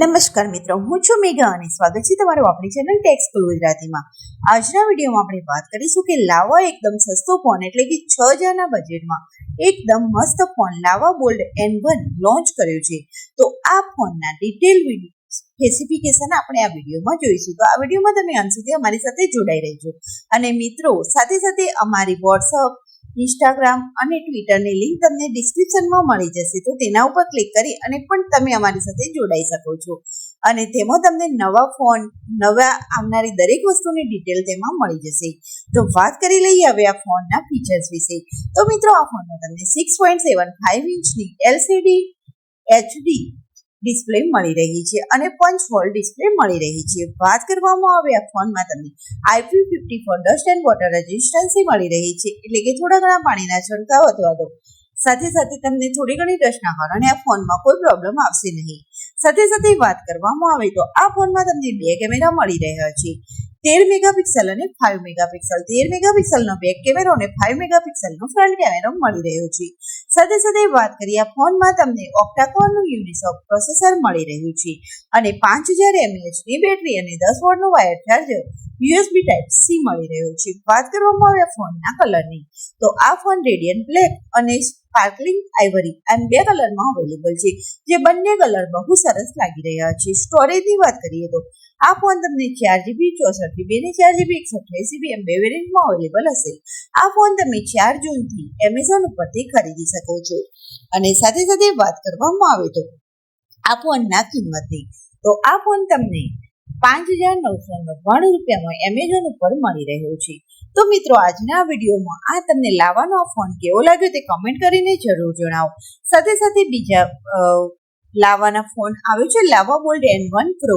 નમસ્કાર મિત્રો, હું છું મેઘા અને સ્વાગત છે તમારું આપણી ચેનલ ટેક્સ ફૂલ ગુજરાતીમાં. આજના વિડીયોમાં આપણે વાત કરીશું કે લાવા એકદમ સસ્તો ફોન એટલે કે છ હજારના બજેટમાં એકદમ મસ્ત ફોન લાવા બોલ્ડ એન વન લોન્ચ કર્યો છે. તો આ ફોનના ડિટેલ સ્પેસિફિકેશન આપણે આ વિડીયોમાં જોઈશું. તો આ વિડીયોમાં તમે અંત સુધી અમારી સાથે જોડાઈ રહેજો. અને મિત્રો, સાથે સાથે અમારી વોટ્સઅપ ઇન્સ્ટાગ્રામ અને ટ્વિટરની લિંક તમને ડિસ્ક્રિપ્શનમાં મળી જશે. તો તેના ઉપર ક્લિક કરી અને પણ તમે અમારી સાથે જોડાઈ શકો છો. અને તેમાં તમને નવા ફોન, નવા આવનારી દરેક વસ્તુની ડિટેલ તેમાં મળી જશે. તો વાત કરી લઈએ હવે આ ફોનના ફીચર્સ વિશે. તો મિત્રો, આ ફોનમાં તમને સિક્સ પોઈન્ટ સેવન ફાઇવ ઇંચની એલસીડી એચડી ડિસ્પ્લે મળી રહી છે અને પંચ હોલ ડિસ્પ્લે મળી રહી છે. વાત કરવામાં આવે આ ફોનમાં તમને IP fifty four dust and water resistance મળી રહી છે. એટલે કે થોડા ઘણા પાણીના છંટકાવ અથવા તો સાથે સાથે તમને થોડી ઘણી ડસ્ટના કારણે આ ફોનમાં કોઈ પ્રોબ્લેમ આવશે નહીં. સાથે સાથે વાત કરવામાં આવે તો આ ફોનમાં તમને બે કેમેરા મળી રહ્યા છે. તેર મેગાપિક્સલ અને ફાઇવ મેગાપિક્સલ. તેર મેગાપિક્સલનો બેક કેમેરો અને ફાઇવ મેગાપિક્સલનો ફ્રન્ટ કેમેરો મળી રહ્યો છે. સાથે સાથે વાત કરીએ આ ફોનમાં તમને ઓક્ટાકોરનું યુનિસોફ પ્રોસેસર મળી રહ્યું છે. અને પાંચ હજાર એમએચની બેટરી અને દસ વોટનું wire charger USB type C મળી રહ્યો છે. વાત કરવામાં આવે ફોનના કલરની તો આ ફોન રેડિયન્ટ બ્લેક અને સ્પાર્કલિંગ આઈવરી એમ બે કલરમાં અવેલેબલ છે, જે બંને કલર બહુ સરસ લાગી રહ્યા છે. સ્ટોરેજની વાત કરીએ તો, આ ફોન તમને ચાર જીબી ચોસઠ જીબી અને ચાર જીબી એકસો જીબી એમ બે વેરિયન્ટમાં અવેલેબલ હશે. આ ફોન તમે ચાર જૂનથી એમેઝોન ઉપરથી ખરીદી શકો છો. અને સાથે સાથે વાત કરવામાં આવે તો, આ ફોનના કિંમતની તો આ ફોન તમને પાંચ હજાર નવસો નવ્વાણું રૂપિયામાં એમેઝોન ઉપર મળી રહ્યો છે. તો મિત્રો, આજના વિડીયોમાં આ તમને લાવવાનો ફોન કેવો લાગ્યો તે કમેન્ટ કરીને જરૂર જણાવો. સાથે સાથે બીજા લાવવાના ફોન આવ્યો છે Lava bold N one pro.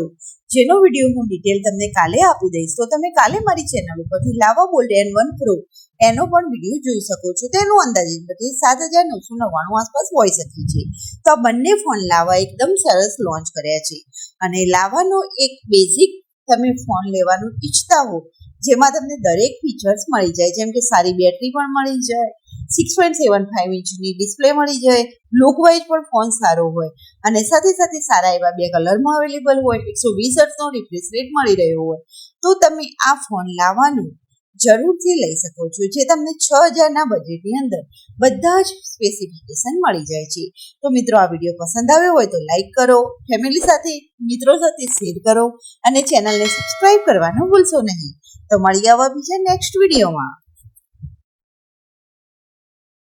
જેનો વીડિયો હું ડિટેલ તમને કાલે આપી દઈશ. તો તમે કાલે મારી ચેનલ ઉપરથી લાવા બોલ્ડ એન વન પ્રો એનો પણ વીડિયો જોઈ શકો છો. તેનું અંદાજિત બધી સાત હજાર નવસો નવ્વાણું આસપાસ હોઈ શકે છે. તો આ બંને ફોન લાવા એકદમ સરસ લોન્ચ કર્યા છે. અને લાવાનો એક બેઝિક તમે ફોન લેવાનું ઈચ્છતા હો જેમાં તમને દરેક ફીચર્સ મળી જાય. જેમ કે સારી બેટરી પણ મળી જાય સિક્સ પોઈન્ટ સેવન ફાઈવ ઇંચની ડિસ્પ્લે મળી જાય લુક વાઇઝ પણ ફોન સારો હોય. અને સાથે સાથે સારા એવા બે કલરમાં અવેલેબલ હોય, એકસો વીસ હર્ટ્સનો રિફ્રેશ રેટ મળી રહ્યો હોય. તો તમે આ ફોન લાવવાનું જરૂરથી લઈ શકો છો, જે તમને છ હજારના બજેટની અંદર બધા જ સ્પેસિફિકેશન મળી જાય છે. તો મિત્રો, આ વીડિયો પસંદ આવ્યો હોય તો લાઇક કરો ફેમિલી સાથે, મિત્રો સાથે શેર કરો અને ચેનલને સબસ્ક્રાઈબ કરવાનું ભૂલશો નહીં. તો મળી આવા બીજા નેક્સ્ટ વિડીયોમાં.